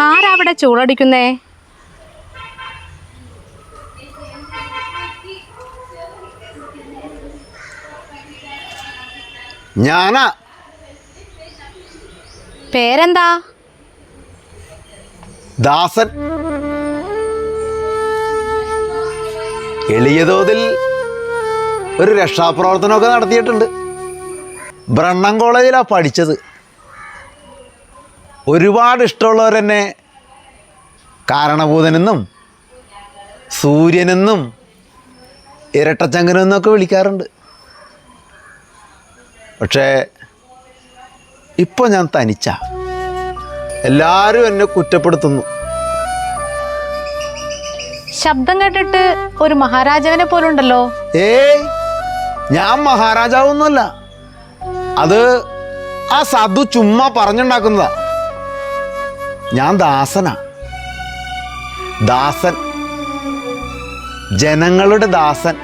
ഇങ്ങനെ ചൂളടിക്കുന്നേ? ഞാനാ. പേരെന്താ? ദാസൻ. എളിയ തോതിൽ ഒരു രക്ഷാപ്രവർത്തനമൊക്കെ നടത്തിയിട്ടുണ്ട്. ബ്രണ്ണം കോളേജിലാണ് പഠിച്ചത്. ഒരുപാട് ഇഷ്ടമുള്ളവർ തന്നെ കാരണഭൂതനെന്നും സൂര്യനെന്നും ഇരട്ടച്ചങ്കനെന്നൊക്കെ വിളിക്കാറുണ്ട്. പക്ഷേ ഇപ്പോൾ ഞാൻ തനിച്ച എല്ലാവരും എന്നെ കുറ്റപ്പെടുത്തുന്നു. ശബ്ദം കേട്ടിട്ട് ഒരു മഹാരാജാവിനെ പോലുണ്ടല്ലോ. ഏയ് ഞാൻ മഹാരാജാവൊന്നുമല്ല. അത് ആ സാധു ചുമ്മാ പറഞ്ഞുണ്ടാക്കുന്നതാ. ഞാൻ ദാസനാ. ദാസൻ. ജനങ്ങളുടെ ദാസൻ.